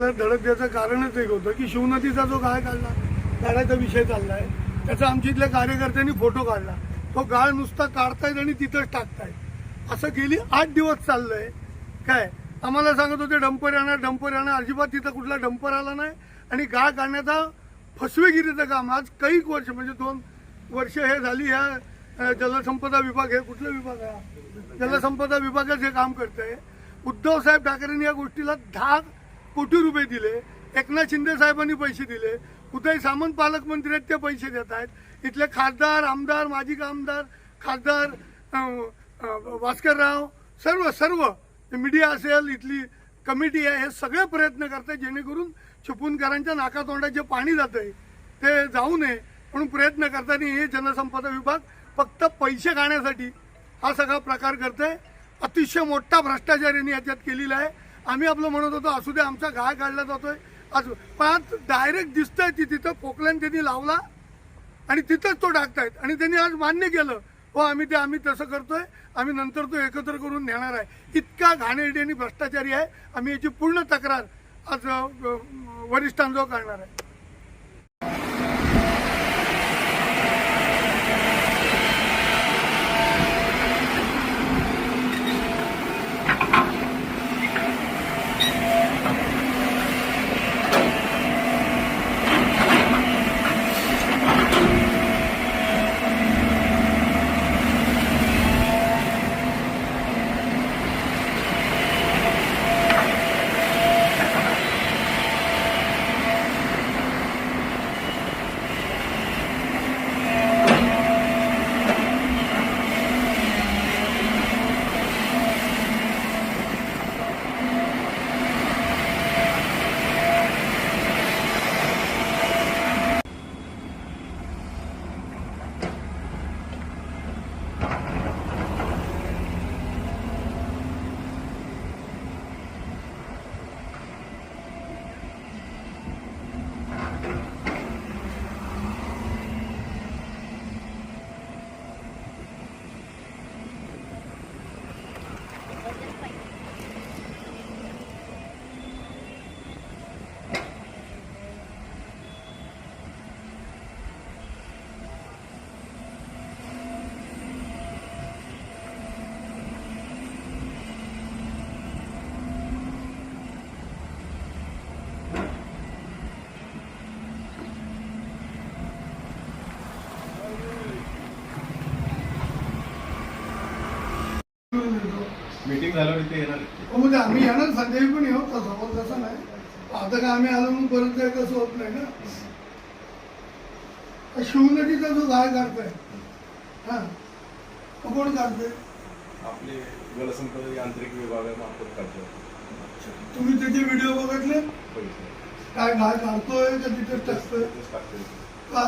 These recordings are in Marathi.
तर धडक द्यायचं कारणच एक होतं की शिवनदीचा जो गाळ काढला काढायचा विषय चाललाय त्याचा आमच्या इथल्या कार्यकर्त्यांनी फोटो काढला. तो गाळ नुसता काढतायत आणि तिथंच टाकतायत. असं गेली आठ दिवस चाललंय. काय? आम्हाला सांगत होते डंपर येणार डंपर येणार. अजिबात तिथं कुठला डंपर आला नाही. आणि गाळ काढण्याचा फसवेगिरीचं काम आज काही वर्ष म्हणजे दोन वर्ष हे झाली ह्या जलसंपदा विभाग हे कुठला विभाग आहे? जलसंपदा विभागच हे काम करतंय. उद्धव साहेब ठाकरेंनी या गोष्टीला धाक कोटी रुपये दिले. एकनाथ शिंदे साहेबांनी पैसे दिले. उदय सामंत पालकमंत्री आहेत ते पैसे देत आहेत. इथले खासदार आमदार माजी आमदार खासदार भास्करराव सर्व सर्व. मीडिया असेल इथली कमिटी आहे हे सगळे प्रयत्न करतात जेणेकरून चिपळूणकरांच्या नाकातोंडात जे पाणी जातंय ते जाऊ नये म्हणून प्रयत्न करताना हे जनसंपदा विभाग फक्त पैसे खाण्यासाठी हा सगळा प्रकार करतोय. अतिशय मोठा भ्रष्टाचार यांनी याच्यात केलेला आहे. आम्ही आपलं म्हणत होतो असू दे आमचा घाय काढला जातोय. असू पण आज डायरेक्ट दिसतंय ती तिथं पोकल्यान त्यांनी लावला आणि तिथंच तो टाकतायत आणि त्यांनी आज मान्य केलं हो आम्ही ते आम्ही तसं करतोय आम्ही नंतर तो एकत्र करून नेणार आहे. इतका घाणेरडी आणि भ्रष्टाचारी आहे. आम्ही याची पूर्ण तक्रार आज वरिष्ठांजवळ करणार आहे. मीटिंग झाल्यावर इथे येणार. हो म्हणजे आम्ही येणार संध्याकाळी पण येऊ तसं तसं नाही. आता काय आम्ही आलो म्हणून परत काय कसं होत नाही ना. हा शिवनदीचा जो गाळ काढतोय. हा कोण काढतोय? आपले जलसंपदा यांत्रिक विभागामार्फत करतो तुम्ही त्याचे व्हिडिओ बघितले? काय गाळ काढतोय का तिथे टाकतोय. का?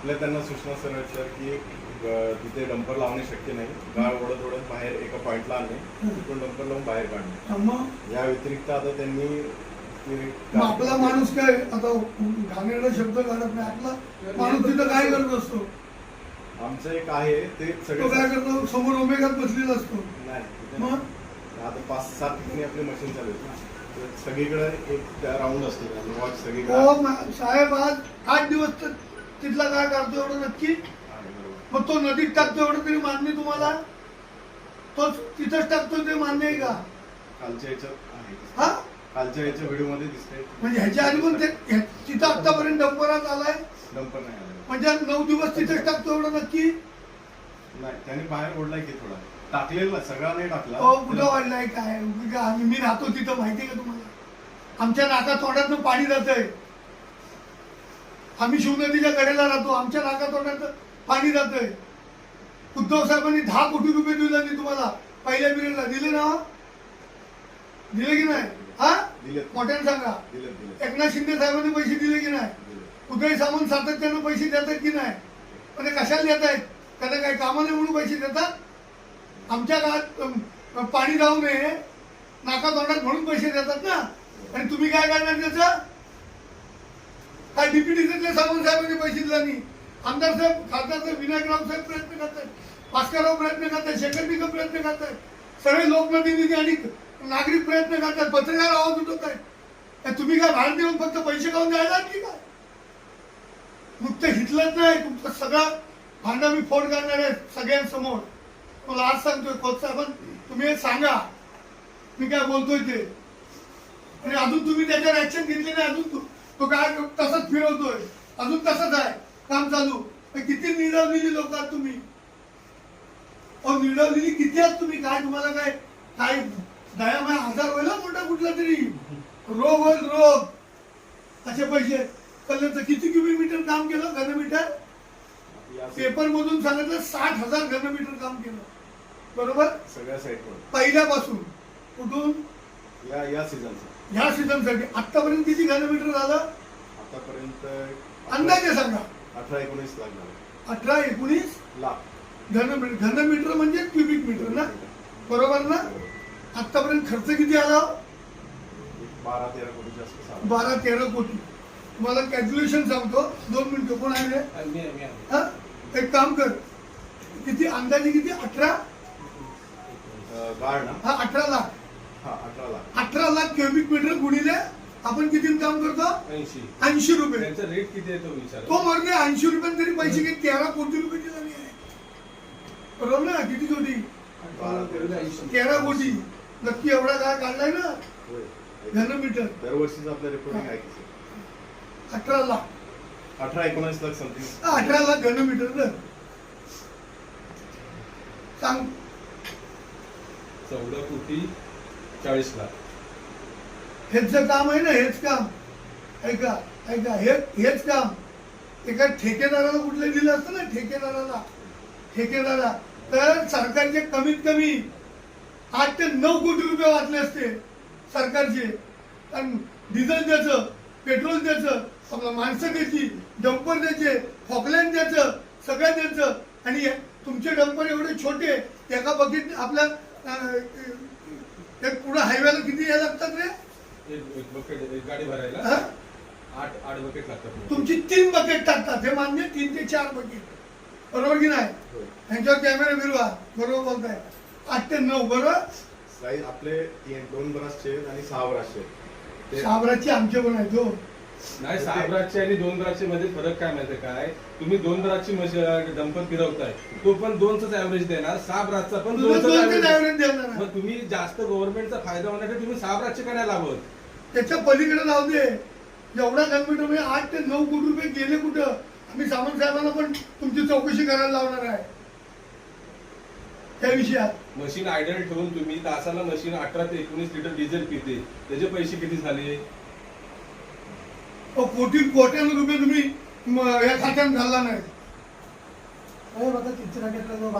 आपल्या त्यांना सूचना सर सर की तिथे डंपर लावणे शक्य नाही. गाळ ओढत ओढत बाहेर एका पॉईंटला आणणे तिथून डंपर लावून बाहेर काढणे. हा, मग? या व्यतिरिक्त आता त्यांनी आपला माणूस काय? आता घाणेरडा शब्द काढत नाही. आपला माणूस तिथं काय करत असतो? आमचं एक आहे ते सगळे काय करतो? समोर ओमेगात बसलेला असतो. नाही मग. आता पाच सात ठिकाणी आपली मशीन चालू सगळीकडे एक राऊंड असते. वॉच हो सगळीकडे मा- साहेब आज आठ दिवस तर तिथला काय काढतो एवढं नक्की? आहे. मग तो नदीत टाकतो एवढं तरी मान्य तुम्हाला? तो तिथंच टाकतो ते मान्य आहे का? कालच्या याच्यात आहे हा? कालच्या याच्या व्हिडिओमध्ये दिसतंय. म्हणजे ह्याच्या आधी पण ते तिथं आतापर्यंत डंपरात आलाय? डंपर नाही आलेला म्हणजे नऊ दिवस तिथंच टाकतो एवढं नक्की? नाही त्याने बाहेर ओढलाय की थोडा. टाकलेला सगळा नाही टाकला. हो कुठं वाढलाय काय? उगी काय आम्ही मी राहतो तिथं माहितीये का तुम्हाला? आमच्या नाका तोंडातनं पाणी जातंय. आम्ही शिवनदीच्या कडेला राहतो. आमच्या नाका तोंडातनं पाणी जातंय. उद्धव साहेबांनी दहा कोटी रुपये दिले नाही तुम्हाला. पहिल्या पिरियडला दिले ना दिले की नाही? हा? मोठ्याने सांगा. एकनाथ शिंदे साहेबांनी पैसे दिले की नाही. उदय सामंत सातत्यानं पैसे देतात की नाही? पण ते कशाला देत आहेत त्यांना काही कामाने म्हणून पैसे देतात? आमच्या गावात अम, पाणी जाऊ नये. नाका तोंडात म्हणून पैसे देतात ना? आणि तुम्ही काय करणार त्याचं? काय डिप्युटीचे सावंत साहेबांनी पैसे दिला नाही. आमदार साहेब खासदार साहेब विनायकराव साहेब प्रयत्न करतात भास्करराव प्रयत्न करतात शेखर निकम प्रयत्न करतात सगळे लोकप्रतिनिधी आणि नागरिक प्रयत्न करतात पत्रकार आवाज उठवत आहेत काय भाडं देऊन फक्त पैसे काढून द्यायला की काय? नुकतं हिटलंच नाही तुमचं सगळं भांडा मी फोन करणार आहे सगळ्यांसमोर. मला आज सांगतोय खोत साहेब तुम्ही हे सांगा. मी काय बोलतोय ते. आणि अजून तुम्ही त्याच्यावर ऍक्शन घेतली नाही अजून तो- काय तसंच फिरवतोय. अजून तसंच आहे. काम चालू. किती निडवलेली लोक आहात तुम्ही? अहो निडवलेली किती आहात तुम्ही? काय तुम्हाला काय काय दयामय आजार होईल ना मोठा कुठला तरी. रोग होईल रोग. असे पैसे. कल्याणचं किती किलोमीटर काम केलं? घनमीटर पेपर मधून सांगितलं साठ हजार घनमीटर काम केलं. बरोबर? सगळ्या साईडवर पहिल्यापासून. कुठून? या या सीझनचं ह्या सीझनसाठी आतापर्यंत किती घनमीटर झालं? आतापर्यंत अंदाजे सांगा. अठरा एकोणीस लाख झाले अठरा एकोणीस? लाख घनमीटर घनमीटर म्हणजे क्युबिक मीटर ना? बरोबर ना? आतापर्यंत खर्च किती आला? बारा तेरा कोटी जास्त बारा तेरा कोटी. तुम्हाला कॅल्क्युलेशन सांगतो. दोन मिनिटं कोण आहे? रे? हा? एक काम कर. किती अंदाजे किती? अठरा? अं, गाळ ना. हा अठरा लाख. अठरा लाख. क्युबिक मीटर गुणिले आपण किती काम करतो? ऐंशी. ऐंशी रुपये. त्यांचा रेट किती आहे तो विचार. तो ऐंशी रुपये तरी पैसे किती तेरा कोटी रुपये दिला आहे. बरोबर ना? किती कोटी? तेरा कोटी. नक्की एवढा काय काढलाय ना? होय. घनमीटर दरवर्षीच आपलं की अठरा लाख. अठरा एकोणीस लाख समथिंग अठरा लाख घनमीटर ना? सांग. चौदा कोटी. चाळीस लाख हेच काम आहे ना हेच काम. ऐका ऐका हे हेच काम. एका ठेकेदाराला कुठलं दिलं असतं ना ठेकेदाराला. ठेकेदारा तर सरकारचे कमीत कमी आठ ते नऊ कोटी रुपये वाचले असते सरकारचे. कारण डिझेल द्यायचं पेट्रोल द्यायचं आपलं माणसं द्यायची डंपर द्यायचे फॉकलँड द्यायचं सगळं द्यायचं. आणि तुमचे डंपर एवढे छोटे एका बकेट आपल्या एक पुढे हायवेला किती यायला लागतात रे? एक बकेट एक गाडी भरायला हा? आठ आठ बकेट लागतात तुमची तीन बकेट टाकतात हे मान्य तीन ते चार बकेट बरोबर की नाही? ह्यांच्यावर कॅमेरा फिरवा. बरोबर बोलताय. आठ ते नऊ बरोबर? साईज आपले तीन दोन ब्रासचे आणि सहा ब्रासचे. ते साबराची आमचे पण आहेत हो. नाही सहा ब्रासचे आणि दोन ब्रासचे मध्ये फरक काय माहितीये काय? तुम्ही दोन मशीन डंपर फिरवताय. तो पण दोनच ऍव्हरेज देणार सहा ब्रासचा पण. मग तुम्ही जास्त गव्हर्नमेंटचा फायदा होण्यासाठी तुम्ही सहा ब्रासचे काय लावत? त्याच्या पलीकडे जाऊ दे. किलोमीटर म्हणजे आठ ते नऊ कोटी रुपये गेले कुठं? आम्ही सामंत साहेबांना पण तुमची चौकशी करायला लावणार आहे. त्या विषयात. मशीन आयडल ठेवून तुम्ही तासाला मशीन अठरा ते एकोणीस लिटर डिझेल पिते. त्याचे पैसे किती झाले? कोटी कोट्यानं रुपये तुम्ही या खात्यात घालला नाही.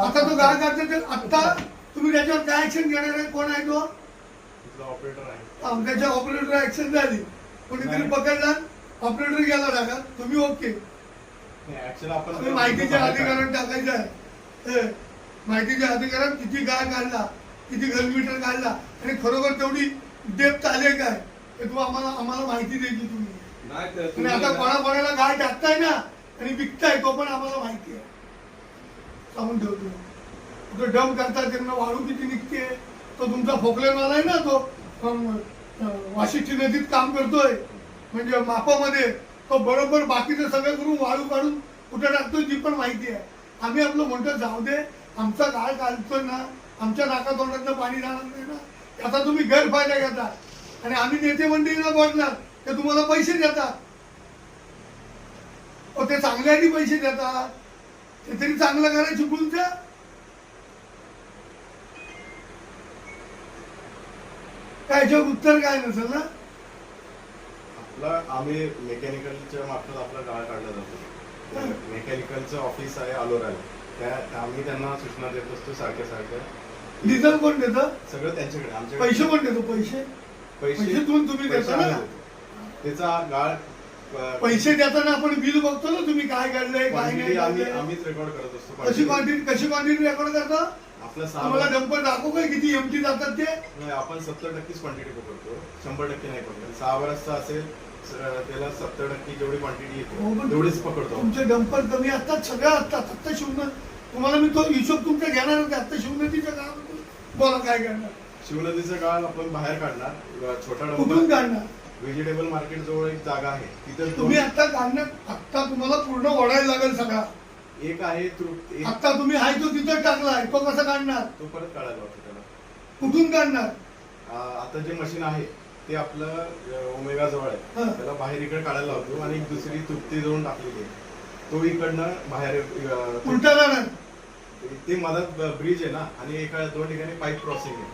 आता तो काय करते ते आत्ता तुम्ही त्याच्यावर काय ऍक्शन घेणार आहे? कोण आहे तो? तिथला ऑपरेटर आहे. आमच्याच्या ऑपरेटर ऍक्शन झाली. कोणीतरी. पकडला ऑपरेटर गेला टाका तुम्ही ओके ऍक्च्युअली आपण आम्ही माहितीच्या अधिकारात टाकायचं आहे. हे, माहितीच्या अधिकारात किती गाय काढला किती घनमीटर काढला आणि खरोखर तेवढी डेप्थ आले काय हे तू आम्हाला आम्हाला माहिती द्यायची तुम्ही. आणि आता कोणाकोणाला गाय टाकताय ना आणि विकताय तो पण आम्हाला माहिती आहे सांगून ठेवतो. कुठं डम करता त्यांना वाळू किती निघते तो तुमचा फोकलेनवाला आहे ना तो वाशिष्ठी नदीत काम करतोय. म्हणजे मापामध्ये तो बरोबर बाकीचं सगळं करून वाळू काढून कुठं टाकतोय ती पण माहिती आहे आम्ही आपलं म्हणतो जाऊ दे आमचा गाळ काढतोय ना आमच्या नाका तोंडातलं पाणी जाणार नाही ना त्याचा तुम्ही गैरफायदा घेता. आणि आम्ही नेते मंडळीला बोलणार ते तुम्हाला पैसे देतात. ते चांगल्यासाठी पैसे देतात. ते तरी चांगलं करायचं चुकून त्या काय याच्यावर उत्तर काय नसेल ना? आपला आम्ही मेकॅनिकलच्या मार्फत आपला गाळ काढला जातो. मेकॅनिकलचं ऑफिस आहे अलोराला. त्या आम्ही त्यांना सूचना देत असतो सारख्या सारख्या. डिझेल कोण देतं? सगळं त्यांच्याकडे आमच्याकडे. पैसे कोण देतो? पैसे? पैसे. तुम्ही- देता ना? त्याचा गाळ पैसे देताना आपण बिल बघतो ना तुम्ही काय काढलंय काय नाही आम्ही. आम्हीच रेकॉर्ड करत असतो कशी. क्वांटिटी कशी क्वांटिटी रेकॉर्ड करता? आपलं सहा तुम्हाला डंपर दाखवू काय किती एमटी जातात ते? नाही, आपण सत्तर टक्केच क्वांटिटी पकडतो शंभर टक्के नाही पकडतो सहा वरसचा असेल त्याला सत्तर टक्के जेवढी क्वांटिटी हो, येते तेवढीच पकडतो. तुमचे डंपर कमी असतात सगळ्या असतात फक्त शिवण. तुम्हाला मी तो हिशोब तुमचा घेणार होते आता शिवनदीच्या काळामध्ये बोला काय करणार? शिवनदीचं गाळ आपण बाहेर काढणार. छोटा कुठून डंपर काढणार? व्हेजिटेबल मार्केट जवळ एक जागा आहे. तिथे तुम्ही आता काढण्यात आत्ता तुम्हाला पूर्ण ओढायला लागेल सगळा. एक आहे तृप्त एक आत्ता तुम्ही हाय तो तिथं टाकलाय तो कसा काढणार? तो परत काढायला होतो त्याला. कुठून काढणार? आ, आता जे मशीन आहे ते आपलं ओमेगा जवळ आहे. हं. त्याला बाहेर इकडे काढायला लावतो आणि एक दुसरी तृप्ती जाऊन टाकलेली आहे. तो इकडनं बाहेर अ, उलटा जाणार ते मधात ब्रिज आहे ना आणि एका दोन ठिकाणी पाईप क्रॉसिंग आहे.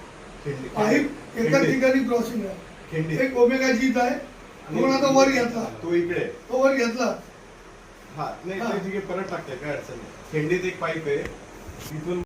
खिंडी पाईप खिंडी. ठिकाणी क्रॉसिंग आहे. खिंडी एक ओमेगा जीत आहे. पण आता वर घेतला. तो इकडे. तो वर घेतला. हा नाही हा. ते ठीक आहे परत टाकते काय अडचण नाही. खिंडीत एक पाईप आहे. तिथून